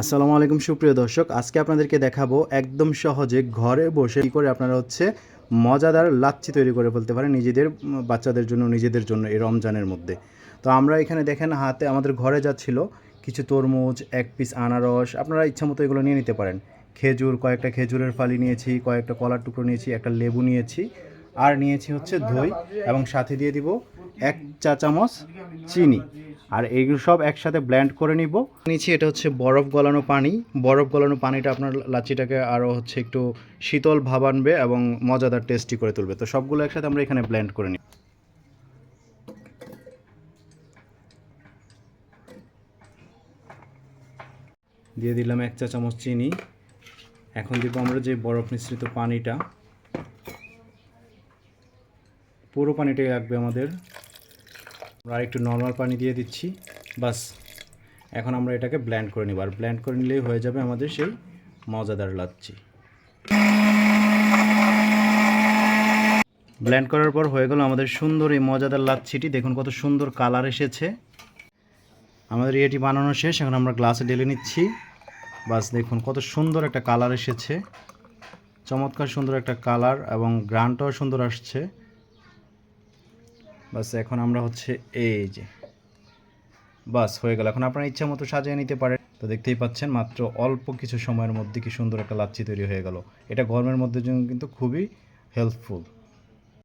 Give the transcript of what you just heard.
আসসালামু আলাইকুম, সুপ্রিয় দর্শক। আজকে আপনাদেরকে দেখাবো একদম সহজে ঘরে বসে কী করে আপনারা হচ্ছে মজাদার লাচ্ছি তৈরি করে ফেলতে পারেন নিজেদের বাচ্চাদের জন্য, নিজেদের জন্য এই রমজানের মধ্যে। তো আমরা এখানে দেখেন, হাতে আমাদের ঘরে যা ছিল, কিছু তরমুজ, এক পিস আনারস, আপনারা ইচ্ছা মতো এগুলো নিয়ে নিতে পারেন। খেজুর, কয়েকটা খেজুরের ফালি নিয়েছি, কয়েকটা কলার টুকরো নিয়েছি, একটা লেবু নিয়েছি। আর নিয়েছি হচ্ছে দই এবং সাথে দিয়ে দিব এক চা চামচ চিনি। আর এইগুলো সব একসাথে ব্ল্যান্ড করে নিব। নিচ্ছি এটা হচ্ছে বরফ গলানো পানি। বরফ গলানো পানিটা আপনার লাচ্ছিটাকে আরও হচ্ছে একটু শীতল ভাব আনবে এবং মজাদার টেস্টি করে তুলবে। তো সবগুলো একসাথে আমরা এখানে ব্ল্যান্ড করে নিই দিয়ে দিলাম এক চা চামচ চিনি। এখন দিব আমরা যে বরফ মিশ্রিত পানিটা। পুরো পানিটাই লাগবে আমাদের। আমরা একটু নর্মাল পানি দিয়ে দিচ্ছি। বাস, এখন আমরা এটাকে ব্ল্যান্ড করে নিব। আর ব্ল্যান্ড করে নিলেই হয়ে যাবে আমাদের সেই মজাদার লাচ্ছি। ব্ল্যান্ড করার পর হয়ে গেল আমাদের সুন্দর এই মজাদার লাচ্ছিটি। দেখুন কত সুন্দর কালার এসেছে। আমাদের এটি বানানো শেষ, এখন আমরা গ্লাসে ঢেলে নিচ্ছি। বাস, দেখুন কত সুন্দর একটা কালার এসেছে। চমৎকার সুন্দর একটা কালার এবং গ্রানটাও সুন্দর আসছে। বাস, এখন আমরা হচ্ছে এই যে, বাস হয়ে গেল। এখন আপনার ইচ্ছা মতো সাজিয়ে নিতে পারেন। তো দেখতেই পাচ্ছেন, মাত্র অল্প কিছু সময়ের মধ্যে কি সুন্দর একটা লাচ্ছি তৈরি হয়ে গেল। এটা গরমের মধ্যে জন্য কিন্তু খুবই হেল্পফুল